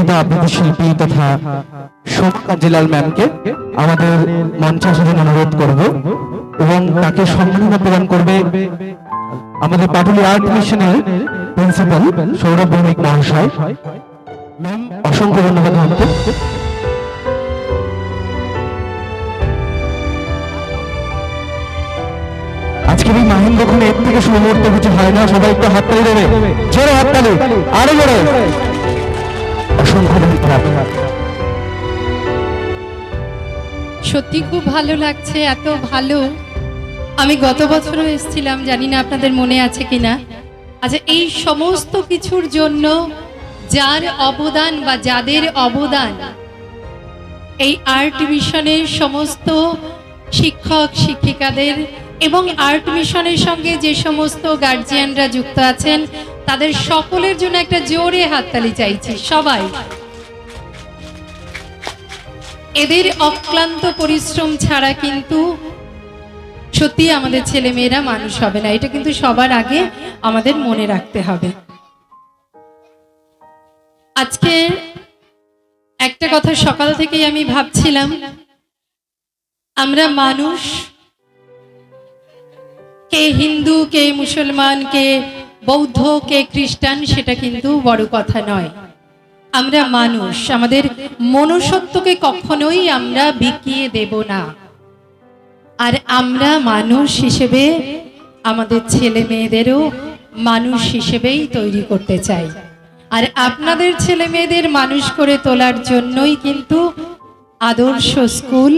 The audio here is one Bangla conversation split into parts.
বিখ্যাত আবৃত্তি শিল্পী তথা শোভা কাঞ্জিলাল ম্যামকে আমাদের মঞ্চে আসার জন্য অনুরোধ করব এবং তাকে সম্মাননা প্রদান করবে আমাদের পাটুলি আর্ট মিশনের প্রিন্সিপাল সৌরভ ভৌমিক মহাশয়। ম্যাম, অসংখ্য ধন্যবাদ ম্যামকে আজকের এই মাহেন্দ্রক্ষণে এর থেকে শুভ মুহূর্ত কিছু হয় না, সবাই একটু হাততালি দেবে। জোরে হাততালি, আরও জোরে। সত্যি খুব ভালো লাগছে, এত ভালো। আমি গত বছরও এসেছিলাম, জানি না আপনাদের মনে আছে কিনা। আচ্ছা এই সমস্ত কিছুর জন্য যার অবদান বা যাদের অবদান, এই আর্ট মিশনের সমস্ত শিক্ষক, শিক্ষিকাদের এবং আর্ট মিশনের সঙ্গে যে সমস্ত গার্জিয়ানরা যুক্ত আছেন তাদের সকলের জন্য একটা জোরে হাততালি চাইছি, সবাই। এদের অক্লান্ত পরিশ্রম ছাড়া কিন্তু সত্যি আমাদের ছেলে মেয়েরা মানুষ হবে না। এটা কিন্তু সবার আগে আমাদের মনে রাখতে হবে। আজকে একটা কথা সকাল থেকেই আমি ভাবছিলাম, আমরা মানুষ, কে হিন্দু, কে মুসলমান, কে বৌদ্ধ কে খ্রিস্টান সেটা কিন্তু বড় কথা নয়। আমরা মানুষ, আমাদের মনুষ্যত্বকে কখনোই আমরা বিকিয়ে দেব না। আর আমরা মানুষ হিসেবে, আমাদের ছেলে মেয়েদেরও মানুষ হিসেবেই তৈরি করতে চাই। আর আপনাদের ছেলে মেয়েদের মানুষ করে তোলার জন্যই কিন্তু আদর্শ স্কুল,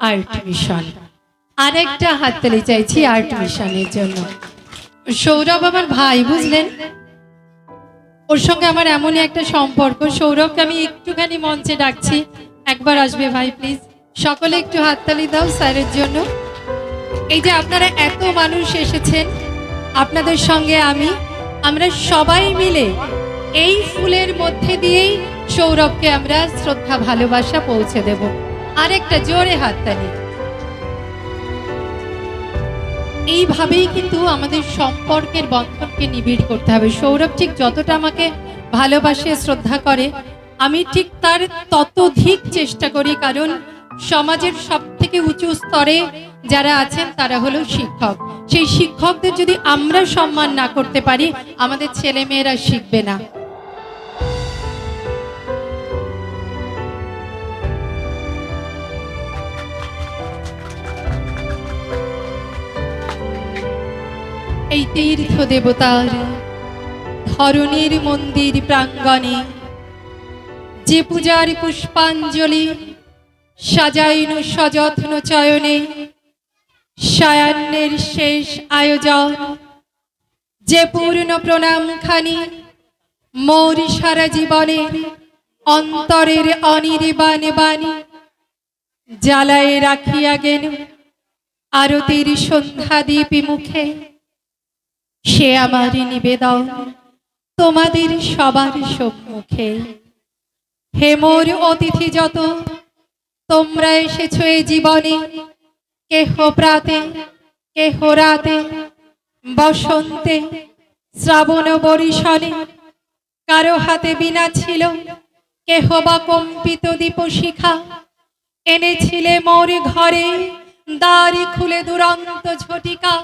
আর্ট মিশন। আর একটা হাততালি চাইছি আর্ট মিশনের জন্য। সৌরভ আমার ভাই, বুঝলেন? ওর সঙ্গে আমার এমনই একটা সম্পর্ক। সৌরভকে আমি একটুখানি মঞ্চে ডাকছি। একবার আসবে ভাই প্লিজ সকলে একটু হাততালি দাও স্যারের জন্য। এই যে আপনারা এত মানুষ এসেছেন, আপনাদের সঙ্গে আমি, আমরা সবাই মিলে এই ফুলের মধ্যে দিয়েই সৌরভকে আমরা শ্রদ্ধা, ভালোবাসা পৌঁছে দেব। আরেকটা জোরে হাততালি। এইভাবেই কিন্তু আমাদের সম্পর্কের বন্ধনকে নিবিড় করতে হবে। সৌরভ ঠিক যতটা আমাকে ভালোবাসে, শ্রদ্ধা করে, আমি ঠিক তার ততধিক চেষ্টা করি, কারণ সমাজের সব থেকে উঁচু স্তরে যারা আছেন, তারা হলো শিক্ষক। সেই শিক্ষকদের যদি আমরা সম্মান না করতে পারি, আমাদের ছেলে মেয়েরা শিখবে না। এই তীর্থ দেবতার ধরণীর মন্দির প্রাঙ্গণে যে পূজার পুষ্পাঞ্জলি সাজাইনু সযত্ন চয়নে সায়ান্নের শেষ আয়োজন, যে পূর্ণ প্রণাম খানি মোর সারা জীবনের অন্তরের অনির্বাণ বাণী জ্বালায় রাখিয়া গেল আরতির সন্ধ্যা দীপি মুখে। সে আমার নিবেদন, তোমাদের সবার সম্মুখে। হে মোর অতিথি যত, তোমরা এসেছ এই জীবনে, কেহ প্রাতে, কেহ রাতে, বসন্তে, শ্রাবণ বরিশনে কারও হাতে বিনা ছিল, কেহ বা কম্পিত দীপ শিখা এনেছিলে মোর ঘরে দাড়ি খুলে দুরন্ত ঝটিকা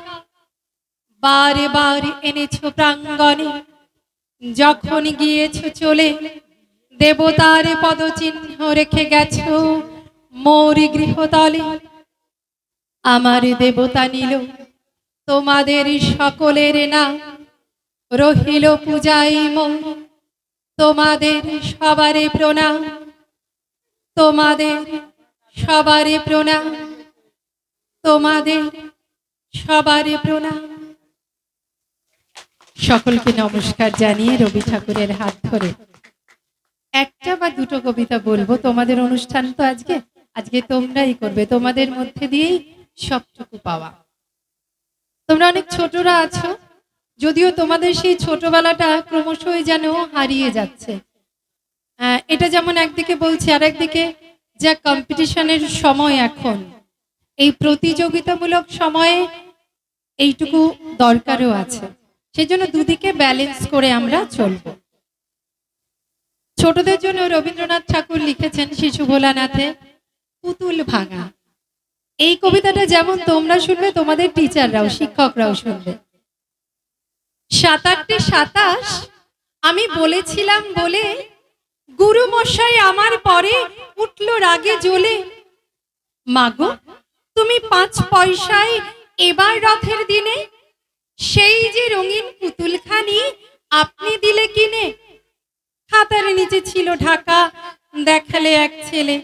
বারে বার এনেছো প্রাঙ্গণে। যখন গিয়েছো চলে, দেবতার পদচিহ্ন রেখে গেছো মোর গৃহতলে। আমার দেবতা নিল, তোমাদের সকলের না রহিল পূজাই মোর তোমাদের সবারে প্রণাম। তোমাদের সবারে প্রণাম। তোমাদের সবারে প্রণাম। সকলকে নমস্কার জানিয়ে রবি ঠাকুরের হাত ধরে। একটা বা দুটো কবিতা বলব? তোমাদের অনুষ্ঠান তো আজকে। আজকে তোমরাই করবে। তোমাদের মধ্যে দিয়েই সবটুকু পাওয়া। তোমরা অনেক ছোটরা আছো। যদিও তোমাদের সেই ছোটবেলাটা ক্রমশই যেন হারিয়ে যাচ্ছে। এটা যেমন একদিকে বলছি আর একদিকে যা কম্পিটিশনের সময় এখন, এই প্রতিযোগিতামূলক সময়ে এইটুকু দরকারও আছে। সেজন্য দুদিকে ব্যালেন্স করে আমরা চলব। ছোটদের জন্য রবীন্দ্রনাথ ঠাকুর লিখেছেন শিশু ভোলানাথে পুতুল ভাঙা। এই কবিতাটা যেমন তোমরা শুনবে, তোমাদের টিচাররাও শিক্ষকরাও শুনবে। সাত আটটে সাতাশ, আমি বলেছিলাম বলে, গুরু মশাই আমার পরে উঠল রাগে জ্বলে। মাগো, তুমি পাঁচ পয়সায় এবার রথের দিনে সেই যে রঙিন পুতুলখানি আপনি দিলে কিনে? খাতার নিচে ছিল ঢাকা, দেখালে এক ছেলে।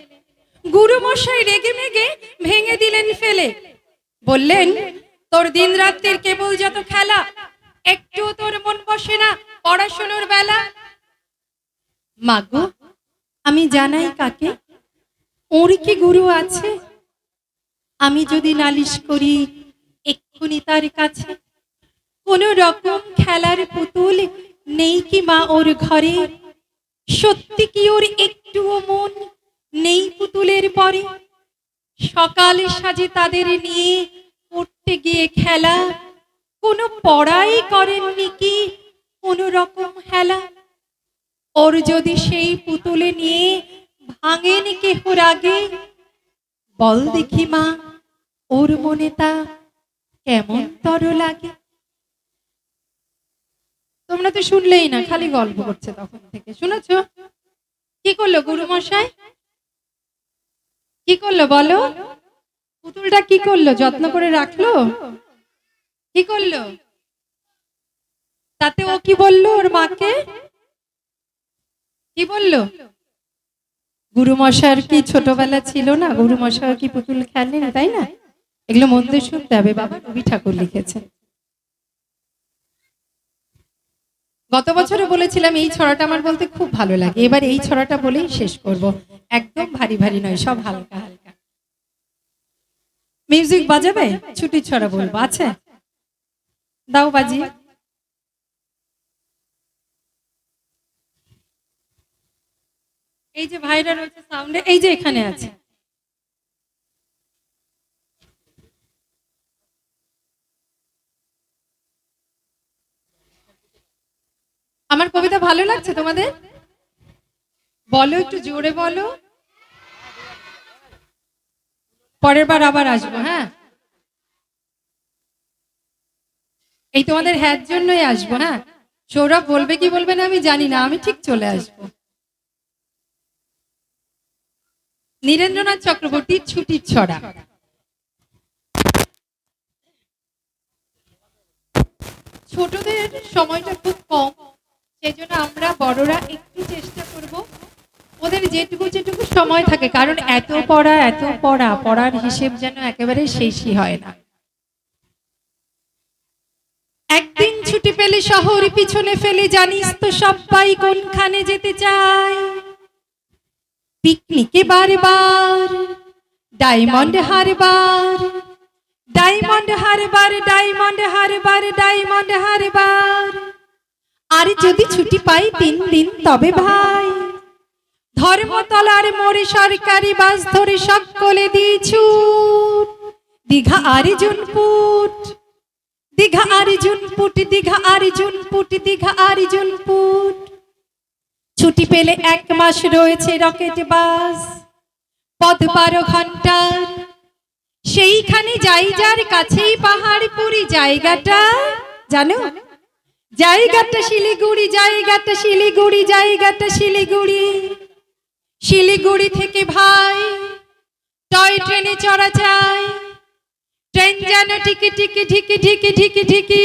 গুরু মশাই রেগে মেগে ভেঙে দিলেন ফেলে। বললেন, তোর দিন রাত্রির কেবল যত খেলা একটু তোর মন বসে না পড়াশোনার বেলা? মাগো আমি জানাই কাকে? ওর কি গুরু আছে? আমি যদি নালিশ করি, এক্ষুনি তার কাছে। কোন রকম খেলার পুতুল নেই কি মা ওর ঘরে? সত্যি কি ওর একটুও মন নেই পুতুলের পরে? সকালে সাজে তাদের নিয়ে পড়তে গিয়ে খেলা। কোনো পড়াই করেননি কি কোন রকম হেলা? ওর যদি সেই পুতুলে নিয়ে ভাঙেন কেহর আগে? বল দেখি মা, ওর মনে তা কেমন তর লাগে? তোমরা তো শুনলেই না খালি গল্প করছে তখন থেকে। শুনেছ? কি করল গুরু মশাই? কি করল বলো? পুতুলটা কি করল? যত্ন করে রাখল? কি করল? তাতে ও কি বলল ওর মাকে? কি বলল? গুরু মশার কি ছোটবেলা ছিল না? গুরু মশার কি পুতুল খেলেন তাই না? এগুলো মন দিয়ে শুনতে হবে বাবা রবি ঠাকুর লিখেছেন। গত বছরে বলেছিলাম, এই ছড়াটা আমার বলতে খুব ভালো লাগে। এবার এই ছড়াটা বলেই শেষ করব। একদম ভারী ভারী নয়, সব হালকা হালকা। মিউজিক বাজাবে? ছুটি ছড়া বলব। আছে? দাও বাজি। এই যে ভাইরা রয়েছে সাউন্ডে এই যে এখানে আছে। আমার কবিতা ভালো লাগছে তোমাদের? বলো একটু জোরে বলো। পরের বার আবার আসব হ্যাঁ? এই তোমাদের হ্যার জন্যই আসব হ্যাঁ? সৌরভ বলবে কি বলবে না আমি জানি না, আমি ঠিক চলে আসব। নীরেন্দ্রনাথ চক্রবর্তীর ছুটির ছড়া। ছোটদের সময়টা খুব কম। সেজন্য আমরা বড়রা একটু চেষ্টা করব ওদের যেটুকু যেটুকু সময় থাকে। কারণ এত পড়া এত পড়া, পড়ার হিসেব যেন একেবারে শেষই হয় না। একদিন ছুটি পেলে শহর পিছনে ফেলে জানিস তো সবাই কোনখানে যেতে চায়। পিকনিকে বারবার, diamond Harbour diamond Harbour diamond Harbour diamond Harbour. আর যদি ছুটি পাই তিন দিন, তবে ভাই। ধর্মতলার মোড়ে সরকারি বাস ধরে সকলে দিয়েছু দীঘা আরিজুনপুট দীঘা আরিজুনপুট দীঘা আরিজুনপুট দীঘা আরিজুনপুট ছুটি পেলে এক মাস রয়েছে রকেট বাস। পদ বারো ঘণ্টার সেইখানে যাই যার কাছেই পাহাড় পুরি জায়গাটা। জানো? জায়গাটা শিলিগুড়ি জায়গাটা শিলিগুড়ি জায়গাটা শিলিগুড়ি। শিলিগুড়ি থেকে ভাই, টয় ট্রেনে চড়া যায় ট্রেন যেন টিকি টিকি ঢিকি ঢিকি ঢিকি ঢিকি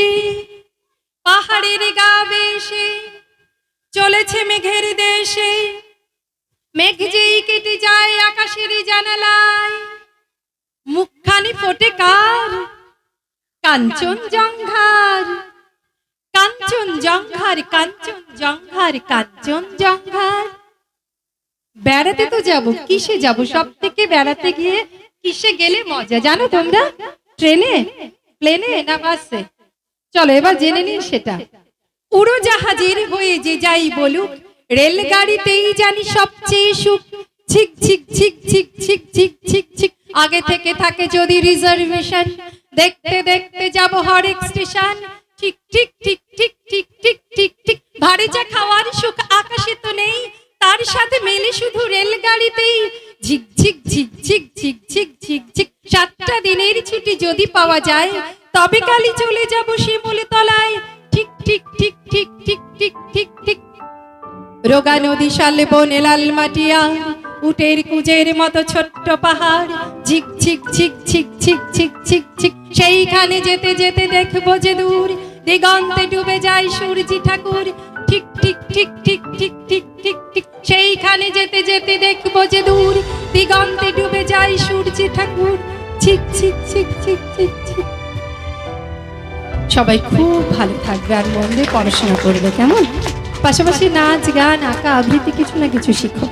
পাহাড়ের গা বেশে চলেছে মেঘের দেশে। মেঘ যেই কেটে যায় আকাশের জানালায়। মুখখানি ফোটে কার? কাঞ্চন জঙ্ঘার কাঞ্চন জঙ্ঘার কাঞ্চন জঙ্ঘার কাঞ্চন জঙ্ঘার। বেড়াতে তো যাব, কিসে যাব? সব থেকে বেড়াতে গিয়ে কিসে গেলে মজা? জানো তোমরা? ট্রেনে? প্লেনে না বাসে? চলো, এবার জেনে নিন সেটা। উড়োজাহাজের হয়ে যে যাই বলুক, রেলগাড়িতেই জানি সবচেয়ে সুখ। ছিক ছিক ছিক ছিক ছিক ছিক ছিক ছিক। আগে থেকে থাকে যদি রিজার্ভেশন। দেখতে দেখতে যাব হরেক স্টেশন। ঠিক ঠিক ঠিক ভারী যা খাওয়ার সুখ আকাশে তো নেই তার সাথে মেলে শুধু রেলগাড়িতেই ঝিকঝিক ঝিকঝিক ঝিকঝিক ঝিকঝিক সাতটা দিনের ছুটি যদি পাওয়া যায় তবে কালি চলে যাব শিমুল তলায় ঠিক ঠিক ঠিক ঠিক ঠিক ঠিক ঠিক ঠিক রোগা নদী শালে বনে লাল মাটিয়া উটের কুজের মতো ছোট্ট পাহাড় ঝিক ঝিক ঝিক ঝিক ঝিক ঝিক ঝিক ঝিক সেইখানে যেতে যেতে দেখব যে দূর দিগন্তে ডুবে যায় সূর্যি ঠাকুর ঠিক ঠিক ঠিক ঠিক ঠিক ঠিক ঠিক ঠিক সেইখানে যেতে যেতে দেখব যে দূর দিগন্তে ডুবে যায় সূর্যি ঠাকুর। ছিক ঠিক ঝিক ঝিক ঝিক ছিক। সবাই খুব ভালো থাকবে আর মন দিয়ে পড়াশোনা করবে কেমন? পাশাপাশি নাচ গান আঁকা আবৃত্তি কিছু না কিছু শিখো।